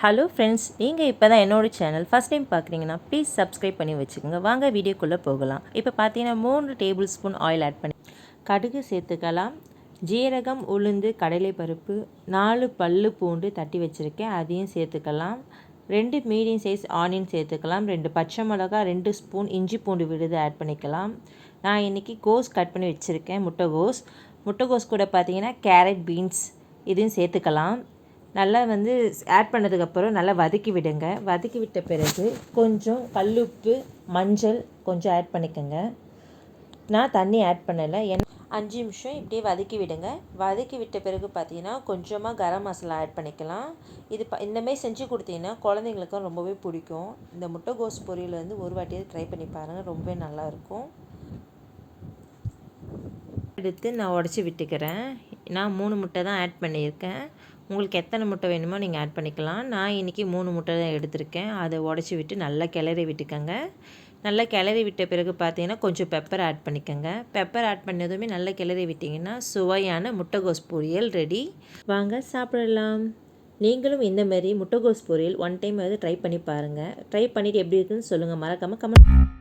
Hello friends நீங்கள் இப்போ தான் என்னோட சேனல் ஃபஸ்ட் டைம் பார்க்குறீங்கன்னா ப்ளீஸ் சப்ஸ்கிரைப் பண்ணி வச்சுக்கோங்க. வாங்க வீடியோக்குள்ளே போகலாம். இப்போ பார்த்தீங்கன்னா மூணு டேபிள் ஸ்பூன் ஆயில் ஆட் பண்ணி கடுகு சேர்த்துக்கலாம். ஜீரகம் உளுந்து கடலைப்பருப்பு நாலு பல்லு பூண்டு தட்டி வச்சுருக்கேன். அதையும் சேர்த்துக்கலாம். ரெண்டு மீடியம் சைஸ் ஆனியன் சேர்த்துக்கலாம். ரெண்டு பச்சை மிளகா ரெண்டு ஸ்பூன் இஞ்சி பூண்டு விழுது ஆட் பண்ணிக்கலாம். நான் இன்றைக்கி கோஸ் கட் பண்ணி வச்சுருக்கேன் முட்டைகோஸ் முட்டைகோஸ் கூட பார்த்தீங்கன்னா கேரட் பீன்ஸ் இதையும் சேர்த்துக்கலாம். நல்லா வந்து ஆட் பண்ணதுக்கப்புறம் நல்லா வதக்கி விடுங்க. வதக்கி விட்ட பிறகு கொஞ்சம் கல்லுப்பு மஞ்சள் கொஞ்சம் ஆட் பண்ணிக்கோங்க. நான் தண்ணி ஆட் பண்ணலை. என் அஞ்சு நிமிஷம் இப்படியே வதக்கி விடுங்க. வதக்கி விட்ட பிறகு பார்த்தீங்கன்னா கொஞ்சமாக கரம் மசாலா ஆட் பண்ணிக்கலாம். இது ப இந்தமாரி செஞ்சு கொடுத்தீங்கன்னா குழந்தைங்களுக்கும் ரொம்பவே பிடிக்கும். இந்த முட்டைகோஸ் பொரியல் வந்து ஒரு வாட்டியாவது ட்ரை பண்ணி பாருங்கள் ரொம்பவே நல்லாயிருக்கும் எடுத்து நான் உடச்சி விட்டுக்கிறேன். நான் மூணு முட்டை தான் ஆட் பண்ணியிருக்கேன். உங்களுக்கு எத்தனை முட்டை வேணுமோ நீங்கள் ஆட் பண்ணிக்கலாம். நான் இன்றைக்கி மூணு முட்டை தான் எடுத்திருக்கேன். அதை உடச்சி விட்டு நல்லா கிளறி விட்டுக்கோங்க. நல்லா கிளறி விட்ட பிறகு பார்த்தீங்கன்னா கொஞ்சம் பெப்பர் ஆட் பண்ணிக்கோங்க. பெப்பர் ஆட் பண்ணதுமே நல்லா கிளறி விட்டிங்கன்னா சுவையான முட்டைகோஸ் பொரியல் ரெடி வாங்க சாப்பிடலாம். நீங்களும் இந்த மாதிரி முட்டைகோஸ் பொரியல் ஒன் டைம் வந்து ட்ரை பண்ணி பாருங்கள் ட்ரை பண்ணிவிட்டு எப்படி இருக்குன்னு சொல்லுங்கள் மறக்காமல் கமெண்ட்